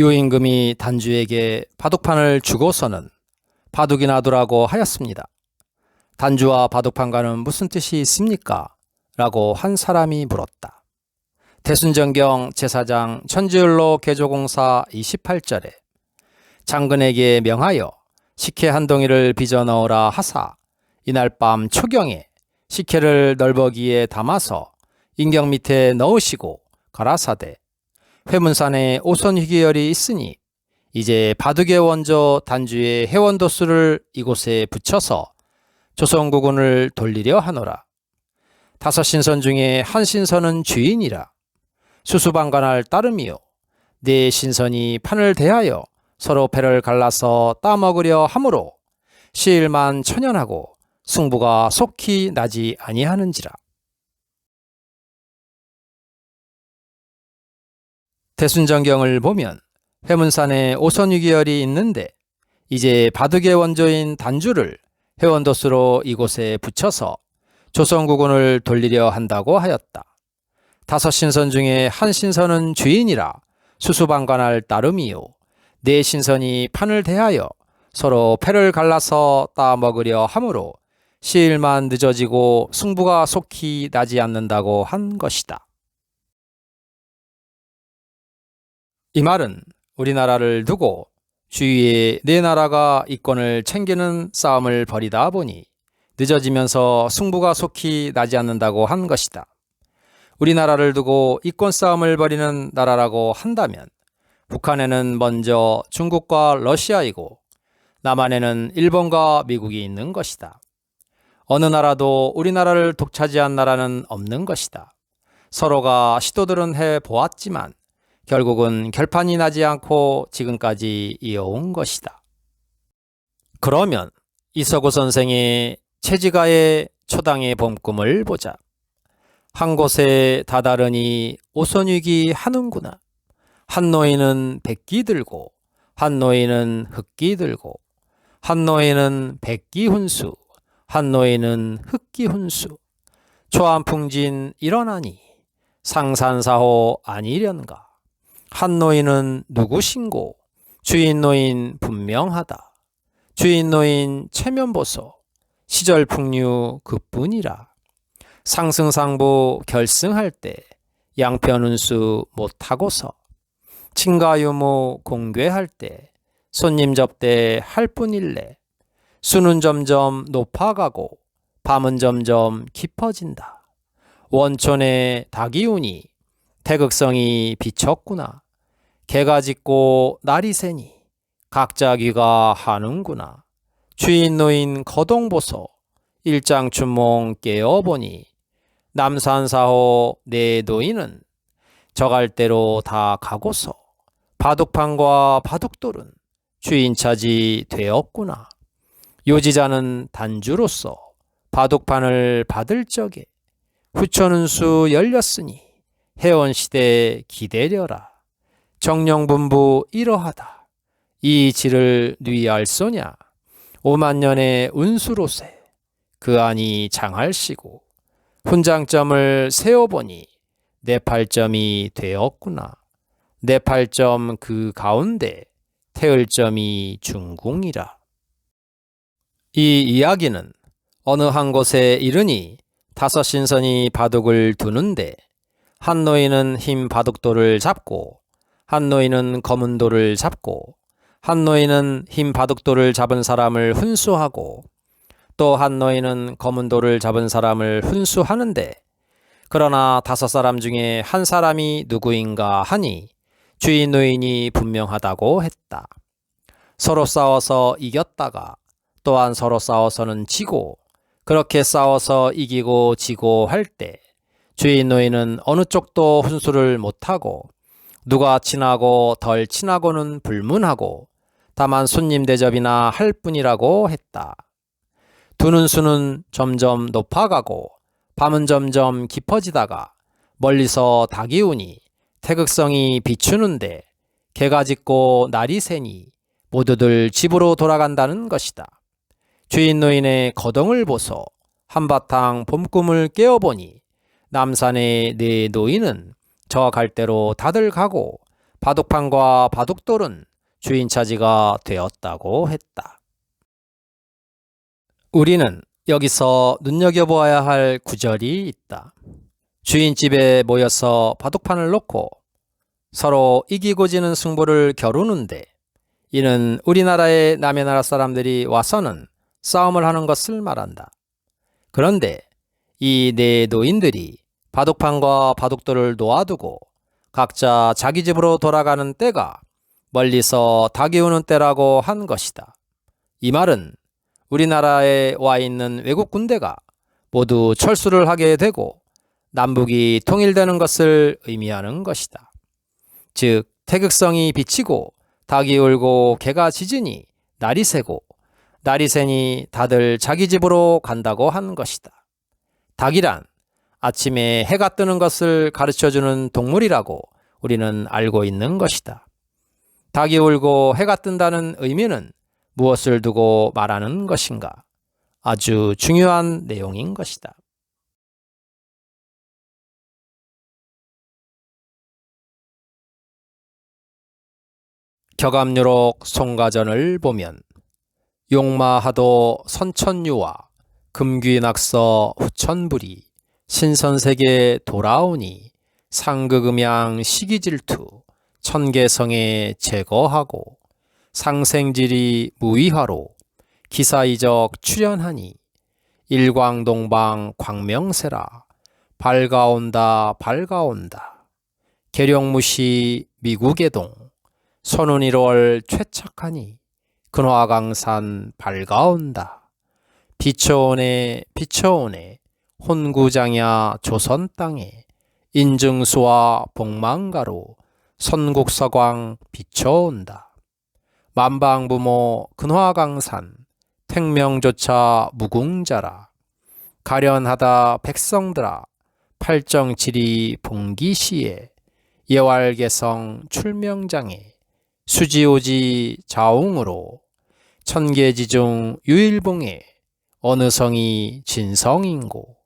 요 임금이 단주에게 바둑판을 주고서는 바둑이 나두라고 하였습니다. 단주와 바둑판과는 무슨 뜻이 있습니까? 라고 한 사람이 물었다. 대순정경 제사장 천지율로 개조공사 28절에 장근에게 명하여 식혜 한 동이를 빚어 넣으라 하사 이날 밤 초경에 식혜를 널버기에 담아서 인경 밑에 넣으시고 가라사대 회문산에 오선 희귀열이 있으니 이제 바둑의 원조 단주의 해원도수를 이곳에 붙여서 조선국군을 돌리려 하노라. 다섯 신선 중에 한 신선은 주인이라. 수수방관할 따름이요. 네 신선이 판을 대하여 서로 배를 갈라서 따먹으려 하므로 시일만 천연하고 승부가 속히 나지 아니하는지라. 대순정경을 보면 회문산에 오선유기열이 있는데 이제 바둑의 원조인 단주를 회원도수로 이곳에 붙여서 조선국군을 돌리려 한다고 하였다. 다섯 신선 중에 한 신선은 주인이라 수수방관할 따름이요. 네 신선이 판을 대하여 서로 패를 갈라서 따먹으려 하므로 시일만 늦어지고 승부가 속히 나지 않는다고 한 것이다. 이 말은 우리나라를 두고 주위에 네 나라가 이권을 챙기는 싸움을 벌이다 보니 늦어지면서 승부가 속히 나지 않는다고 한 것이다. 우리나라를 두고 이권 싸움을 벌이는 나라라고 한다면 북한에는 먼저 중국과 러시아이고 남한에는 일본과 미국이 있는 것이다. 어느 나라도 우리나라를 독차지한 나라는 없는 것이다. 서로가 시도들은 해 보았지만 결국은 결판이 나지 않고 지금까지 이어온 것이다. 그러면 이서구 선생의 체지가의 초당의 봄꿈을 보자. 한 곳에 다다르니 오선위기 하는구나. 한 노인은 백기 들고, 한 노인은 흑기 들고, 한 노인은 백기 훈수, 한 노인은 흑기 훈수. 초안풍진 일어나니 상산사호 아니련가. 한 노인은 누구신고? 주인 노인 분명하다. 주인 노인 체면보소. 시절 풍류 그뿐이라. 상승상부 결승할 때 양편운수 못하고서 친가유무 공괴할 때 손님 접대 할 뿐일래. 수는 점점 높아가고 밤은 점점 깊어진다. 닭이 우니 태극성이 비쳤구나. 개가 짖고 날이 새니 각자 귀가 하는구나. 주인 노인 거동보소 일장춘몽 깨어보니 남산사호 내 노인은 저갈 대로 다 가고서 바둑판과 바둑돌은 주인 차지 되었구나. 요지자는 단주로서 바둑판을 받을 적에 후천운수 열렸으니 해원시대 기대려라. 정령분부 이러하다. 이 지를 뉘알소냐. 오만 년의 운수로세. 그 안이 장할시고 훈장점을 세어보니 내 팔점이 되었구나. 내 팔점 그 가운데 태을점이 중궁이라. 이 이야기는 어느 한 곳에 이르니 다섯 신선이 바둑을 두는데 한 노인은 흰 바둑돌을 잡고 한 노인은 검은 돌을 잡고 한 노인은 흰 바둑돌을 잡은 사람을 훈수하고 또 한 노인은 검은 돌을 잡은 사람을 훈수하는데 그러나 다섯 사람 중에 한 사람이 누구인가 하니 주인 노인이 분명하다고 했다. 서로 싸워서 이겼다가 또한 서로 싸워서는 지고 그렇게 싸워서 이기고 지고 할 때 주인 노인은 어느 쪽도 훈수를 못하고 누가 친하고 덜 친하고는 불문하고 다만 손님 대접이나 할 뿐이라고 했다. 두는 수는 점점 높아가고 밤은 점점 깊어지다가 멀리서 닭이 우니 태극성이 비추는데 개가 짖고 날이 새니 모두들 집으로 돌아간다는 것이다. 주인 노인의 거동을 보소 한바탕 봄꿈을 깨어보니 남산의 네 노인은 저 갈대로 다들 가고 바둑판과 바둑돌은 주인 차지가 되었다고 했다. 우리는 여기서 눈여겨보아야 할 구절이 있다. 주인집에 모여서 바둑판을 놓고 서로 이기고 지는 승부를 겨루는데 이는 우리나라의 남의 나라 사람들이 와서는 싸움을 하는 것을 말한다. 그런데 이네 노인들이 바둑판과 바둑돌을 놓아두고 각자 자기 집으로 돌아가는 때가 멀리서 다기우는 때라고 한 것이다. 이 말은 우리나라에 와 있는 외국 군대가 모두 철수를 하게 되고 남북이 통일되는 것을 의미하는 것이다. 즉, 태극성이 비치고 닭이 울고 개가 짖으니 날이 새고 날이 새니 다들 자기 집으로 간다고 한 것이다. 닭이란 아침에 해가 뜨는 것을 가르쳐 주는 동물이라고 우리는 알고 있는 것이다. 닭이 울고 해가 뜬다는 의미는 무엇을 두고 말하는 것인가? 아주 중요한 내용인 것이다. 격암유록 송가전을 보면 용마하도 선천유와 금귀낙서 후천불이 신선세계 돌아오니 상극음양 시기질투 천계성에 제거하고 상생질이 무의하로 기사이적 출연하니 일광동방 광명세라 밝아온다 밝아온다. 계룡무시 미국의동 손은 1월 최착하니 근화강산 밝아온다 비춰오네 비춰오네 혼구장야 조선 땅에 인증수와 복망가로 선국서광 비춰온다. 만방부모 근화강산 택명조차 무궁자라 가련하다 백성들아 팔정칠이 봉기시에 예왈개성 출명장에 수지오지 자웅으로 천계지중 유일봉에 어느 성이 진성인고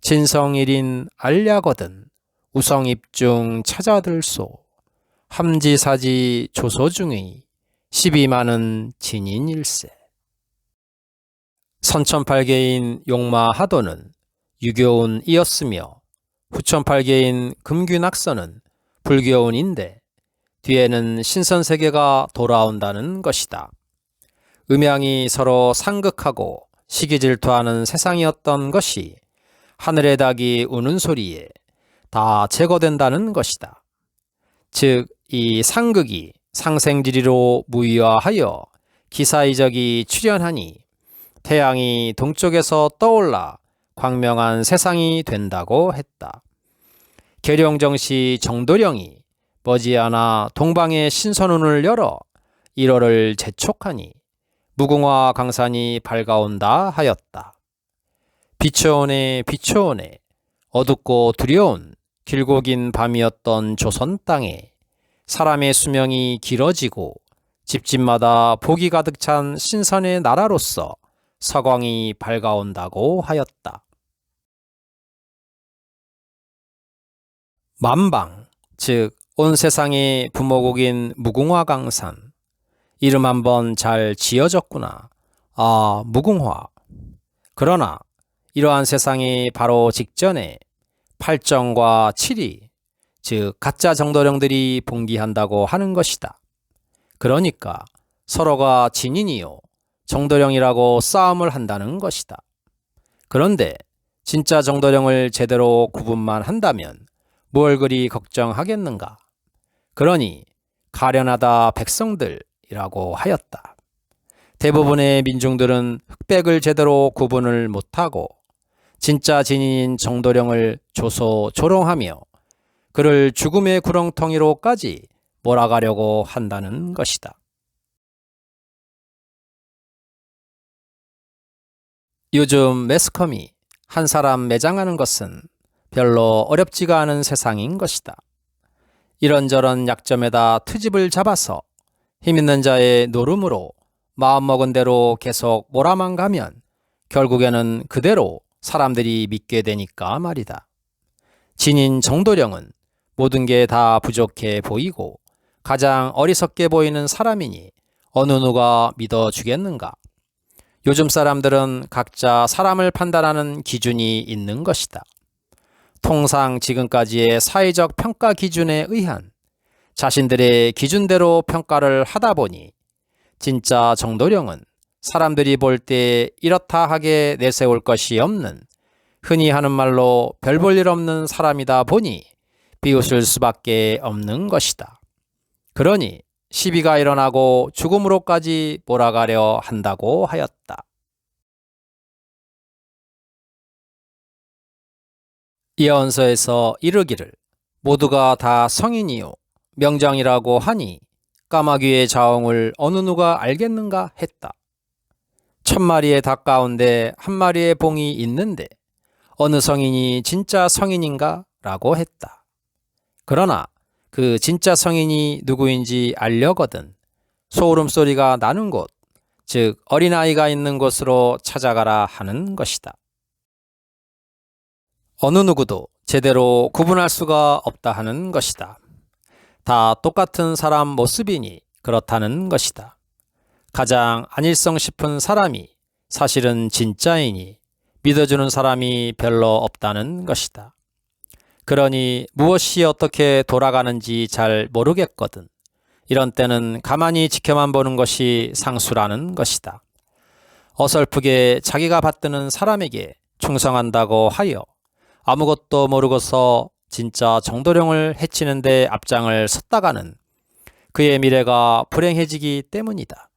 진성일인 알야거든 우성입중 찾아들소 함지사지 조소중의 12만은 진인일세 선천팔계인 용마하도는 유교운이었으며 후천팔계인 금균학서는 불교운인데 뒤에는 신선세계가 돌아온다는 것이다. 음양이 서로 상극하고 시기 질투하는 세상이었던 것이 하늘의 닭이 우는 소리에 다 제거된다는 것이다. 즉, 이 상극이 상생지리로 무의화하여 기사이적이 출현하니 태양이 동쪽에서 떠올라 광명한 세상이 된다고 했다. 계룡정시 정도령이 머지않아 동방의 신선운을 열어 1월을 재촉하니 무궁화 강산이 밝아온다 하였다. 비춰오네 비춰오네 어둡고 두려운 길고 긴 밤이었던 조선 땅에 사람의 수명이 길어지고 집집마다 복이 가득 찬 신선의 나라로서 서광이 밝아온다고 하였다. 만방, 즉 온 세상의 부모국인 무궁화강산. 이름 한번 잘 지어졌구나. 아, 무궁화. 그러나 이러한 세상이 바로 직전에 8정과 7이, 즉 가짜 정도령들이 봉기한다고 하는 것이다. 그러니까 서로가 진인이요 정도령이라고 싸움을 한다는 것이다. 그런데 진짜 정도령을 제대로 구분만 한다면 뭘 그리 걱정하겠는가? 그러니 가련하다 백성들 이라고 하였다. 대부분의 민중들은 흑백을 제대로 구분을 못하고 진짜 진인인 정도령을 조소 조롱하며 그를 죽음의 구렁텅이로까지 몰아가려고 한다는 것이다. 요즘 매스컴이 한 사람 매장하는 것은 별로 어렵지가 않은 세상인 것이다. 이런저런 약점에다 트집을 잡아서 힘있는 자의 노름으로 마음먹은 대로 계속 몰아만 가면 결국에는 그대로 사람들이 믿게 되니까 말이다. 진인 정도령은 모든 게 다 부족해 보이고 가장 어리석게 보이는 사람이니 어느 누가 믿어주겠는가? 요즘 사람들은 각자 사람을 판단하는 기준이 있는 것이다. 통상 지금까지의 사회적 평가 기준에 의한 자신들의 기준대로 평가를 하다 보니 진짜 정도령은 사람들이 볼 때 이렇다 하게 내세울 것이 없는 흔히 하는 말로 별 볼 일 없는 사람이다 보니 비웃을 수밖에 없는 것이다. 그러니 시비가 일어나고 죽음으로까지 몰아가려 한다고 하였다. 예언서에서 이르기를 모두가 다 성인이요 명장이라고 하니 까마귀의 자웅을 어느 누가 알겠는가 했다. 천 마리의 닭 가운데 한 마리의 봉이 있는데 어느 성인이 진짜 성인인가? 라고 했다. 그러나 그 진짜 성인이 누구인지 알려거든 소름 소리가 나는 곳, 즉 어린아이가 있는 곳으로 찾아가라 하는 것이다. 어느 누구도 제대로 구분할 수가 없다 하는 것이다. 다 똑같은 사람 모습이니 그렇다는 것이다. 가장 안일성 싶은 사람이 사실은 진짜이니 믿어주는 사람이 별로 없다는 것이다. 그러니 무엇이 어떻게 돌아가는지 잘 모르겠거든. 이런 때는 가만히 지켜만 보는 것이 상수라는 것이다. 어설프게 자기가 받드는 사람에게 충성한다고 하여 아무것도 모르고서 진짜 정도령을 해치는데 앞장을 섰다가는 그의 미래가 불행해지기 때문이다.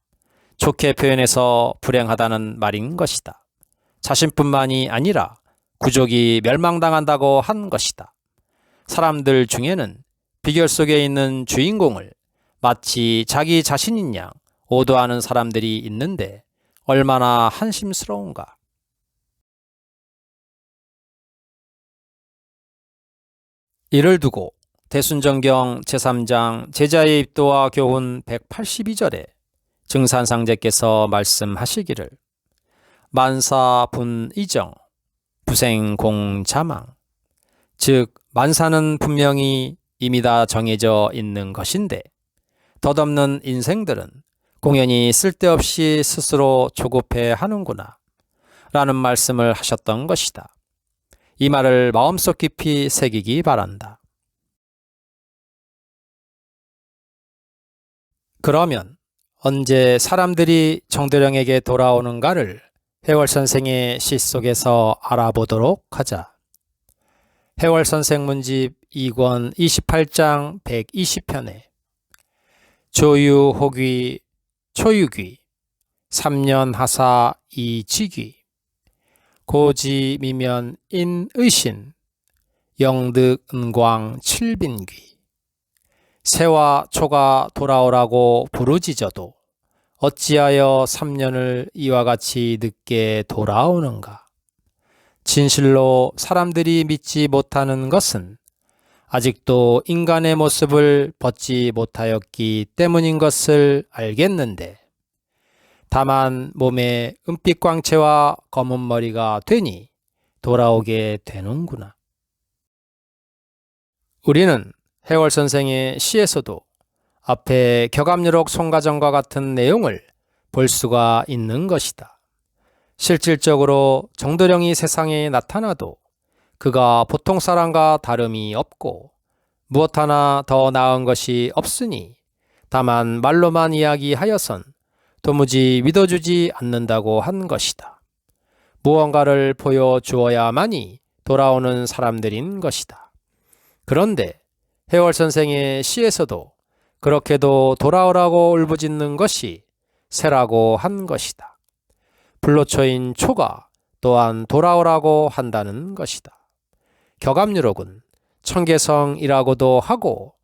좋게 표현해서 불행하다는 말인 것이다. 자신뿐만이 아니라 구족이 멸망당한다고 한 것이다. 사람들 중에는 비결 속에 있는 주인공을 마치 자기 자신인 양 오도하는 사람들이 있는데 얼마나 한심스러운가. 이를 두고 대순정경 제3장 제자의 입도와 교훈 182절에 증산상제께서 말씀하시기를 만사 분 이정 부생공자망 즉 만사는 분명히 이미 다 정해져 있는 것인데 덧없는 인생들은 공연히 쓸데없이 스스로 조급해 하는구나 라는 말씀을 하셨던 것이다. 이 말을 마음속 깊이 새기기 바란다. 그러면 언제 사람들이 정도령에게 돌아오는가를 해월 선생의 시 속에서 알아보도록 하자. 해월 선생 문집 2권 28장 120편에 조유 호귀 초유귀 3년 하사 이지귀 고지미면 인의신 영득은광 칠빈귀 새와 초가 돌아오라고 부르짖어도 어찌하여 3년을 이와 같이 늦게 돌아오는가? 진실로 사람들이 믿지 못하는 것은 아직도 인간의 모습을 벗지 못하였기 때문인 것을 알겠는데 다만 몸에 은빛 광채와 검은 머리가 되니 돌아오게 되는구나. 우리는 해월 선생의 시에서도 앞에 격암유록 송가정과 같은 내용을 볼 수가 있는 것이다. 실질적으로 정도령이 세상에 나타나도 그가 보통 사람과 다름이 없고 무엇 하나 더 나은 것이 없으니 다만 말로만 이야기하여선 도무지 믿어주지 않는다고 한 것이다. 무언가를 보여주어야만이 돌아오는 사람들인 것이다. 그런데 해월 선생의 시에서도 그렇게도 돌아오라고 울부짖는 것이 새라고 한 것이다. 불로초인 초가 또한 돌아오라고 한다는 것이다. 격암유록은 청개성이라고도 하고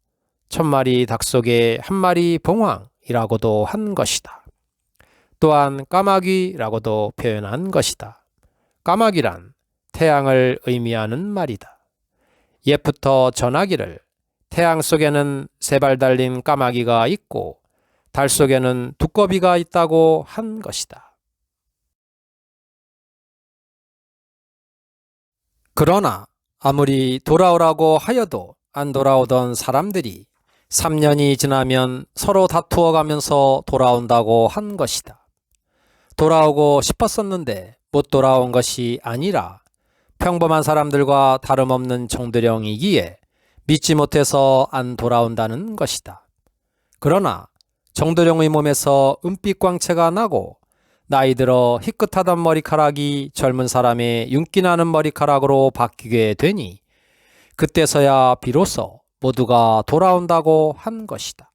천마리 닭 속에 한 마리 봉황이라고도 한 것이다. 또한 까마귀라고도 표현한 것이다. 까마귀란 태양을 의미하는 말이다. 옛부터 전하기를 태양 속에는 세 발 달린 까마귀가 있고 달 속에는 두꺼비가 있다고 한 것이다. 그러나 아무리 돌아오라고 하여도 안 돌아오던 사람들이 3년이 지나면 서로 다투어 가면서 돌아온다고 한 것이다. 돌아오고 싶었었는데 못 돌아온 것이 아니라 평범한 사람들과 다름없는 정도령이기에 믿지 못해서 안 돌아온다는 것이다. 그러나 정도령의 몸에서 은빛 광채가 나고 나이 들어 희끗하던 머리카락이 젊은 사람의 윤기 나는 머리카락으로 바뀌게 되니 그때서야 비로소 모두가 돌아온다고 한 것이다.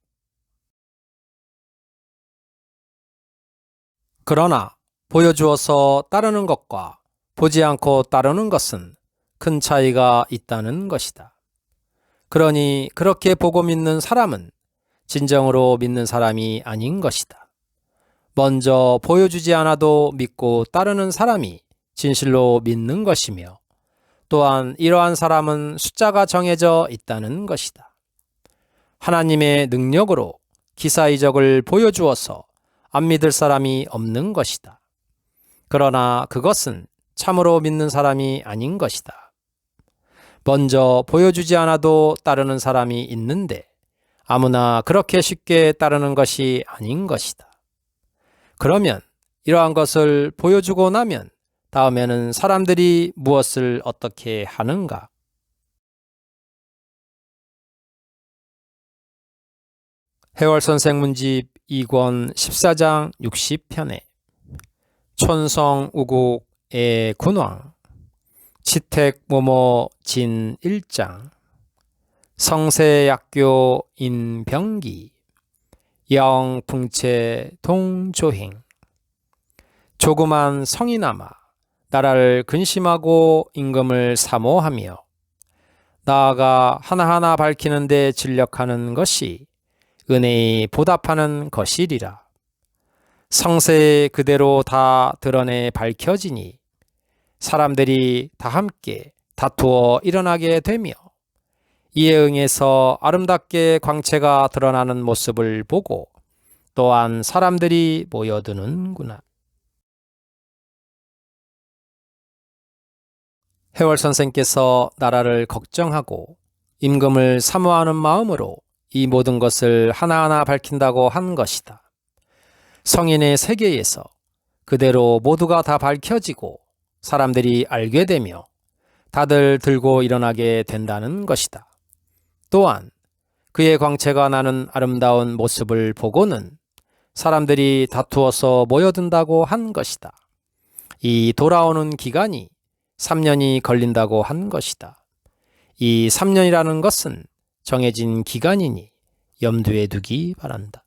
그러나 보여주어서 따르는 것과 보지 않고 따르는 것은 큰 차이가 있다는 것이다. 그러니 그렇게 보고 믿는 사람은 진정으로 믿는 사람이 아닌 것이다. 먼저 보여주지 않아도 믿고 따르는 사람이 진실로 믿는 것이며 또한 이러한 사람은 숫자가 정해져 있다는 것이다. 하나님의 능력으로 기사 이적을 보여주어서 안 믿을 사람이 없는 것이다. 그러나 그것은 참으로 믿는 사람이 아닌 것이다. 먼저 보여주지 않아도 따르는 사람이 있는데 아무나 그렇게 쉽게 따르는 것이 아닌 것이다. 그러면 이러한 것을 보여주고 나면 다음에는 사람들이 무엇을 어떻게 하는가? 해월 선생 문집 2권 14장 60편에 촌성 우국의 군왕 치택 모모 진 1장 성세약교 인병기 영풍채 동조행 조그만 성이나마 나라를 근심하고 임금을 사모하며 나아가 하나하나 밝히는 데 진력하는 것이 은혜에 보답하는 것이리라. 성세에 그대로 다 드러내 밝혀지니 사람들이 다 함께 다투어 일어나게 되며 이에 응해서 아름답게 광채가 드러나는 모습을 보고 또한 사람들이 모여드는구나. 해월 선생께서 나라를 걱정하고 임금을 사모하는 마음으로 이 모든 것을 하나하나 밝힌다고 한 것이다. 성인의 세계에서 그대로 모두가 다 밝혀지고 사람들이 알게 되며 다들 들고 일어나게 된다는 것이다. 또한 그의 광채가 나는 아름다운 모습을 보고는 사람들이 다투어서 모여든다고 한 것이다. 이 돌아오는 기간이 3년이 걸린다고 한 것이다. 이 3년이라는 것은 정해진 기간이니 염두에 두기 바란다.